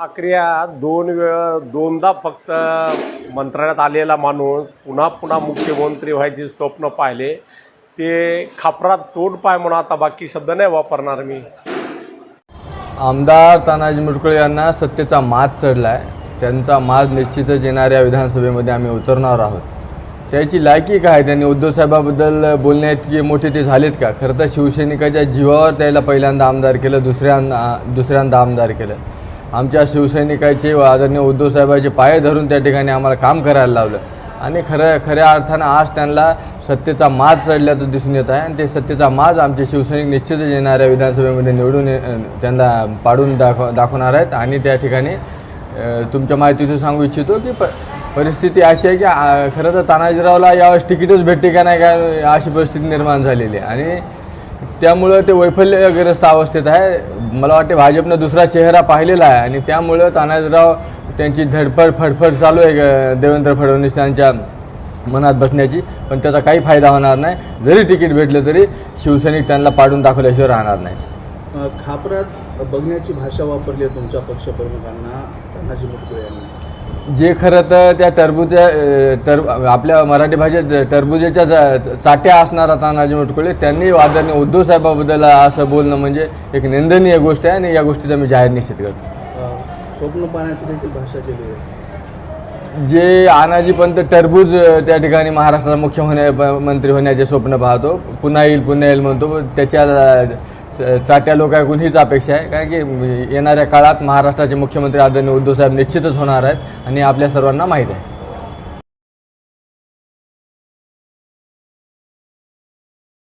ठाकरे दोन वेळ दोनदा फक्त मंत्रालयात आलेला माणूस पुन्हा पुन्हा मुख्यमंत्री व्हायचे स्वप्न पाहिले. ते खापरात तोड पाय म्हणून आता बाकी शब्द नाही वापरणार मी. आमदार तानाजी मुटकुळे यांना सत्तेचा माज चढला आहे त्यांचा माज निश्चितच येणाऱ्या विधानसभेमध्ये आम्ही उतरणार आहोत. त्याची लायकी काय? त्यांनी उद्धवसाहेबाबद्दल साहेबाबद्दल मोठे ते झालेत का? खरं तर शिवसैनिकाच्या जीवावर त्याला पहिल्यांदा आमदार केलं दुसऱ्यांदा दुसऱ्यांदा आमदार केलं. आमच्या शिवसैनिकाचे व आदरणीय उद्धव साहेबाचे पाय धरून त्या ठिकाणी आम्हाला काम करायला लावलं. आणि खरं खऱ्या अर्थानं आज त्यांना सत्तेचा माज चढल्याचं दिसून येत आहे. आणि ते सत्तेचा माज आमचे शिवसैनिक निश्चितच येणाऱ्या विधानसभेमध्ये निवडून त्यांना पाडून दाखव दाखवणार आहेत. आणि त्या ठिकाणी तुमच्या माहितीतून सांगू इच्छितो की प परिस्थिती अशी आहे की खरं तर तानाजीरावला यावेळेस तिकीटच भेटते का नाही का अशी परिस्थिती निर्माण झालेली आहे. आणि त्यामुळं ते वैफल्यग्रस्त अवस्थेत आहे. मला वाटते भाजपनं दुसरा चेहरा पाहिलेला आहे आणि त्यामुळं तानाजीराव त्यांची धडपड फडफड चालू आहे देवेंद्र फडणवीस यांच्या मनात बसण्याची. पण त्याचा काही फायदा होणार नाही. जरी तिकीट भेटलं तरी शिवसैनिक त्यांना पाडून दाखवल्याशिवाय राहणार नाही खापरात बघण्याची भाषा वापरली आहे तुमच्या पक्षप्रमुखांना तानाजी मुटकुळे यांनी. जे खरं तर त्या टरबूजा टर आपल्या मराठी भाषेत टरबुजाच्या चा- चाट्या असणारा तानाजी मुटकुळे त्यांनी आदरणीय उद्धव साहेबाबद्दल असं बोलणं म्हणजे एक निंदनीय गोष्ट आहे आणि या गोष्टीचा मी जाहीर निश्चित करतो. स्वप्न पाहण्याची देखील भाषा केली आहे. जे आनाजी पंत टरबूज त्या ठिकाणी महाराष्ट्राचा मुख्य होण्या मंत्री होण्याचे स्वप्न पाहतो पुन्हा येईल पुन्हा येईल म्हणतो त्याच्या चाट्या लोकांकडून हीच अपेक्षा आहे. कारण की येणाऱ्या काळात महाराष्ट्राचे मुख्यमंत्री आदरणीय उद्धवसाहेब निश्चितच होणार आहेत आणि आपल्या सर्वांना माहीत आहे.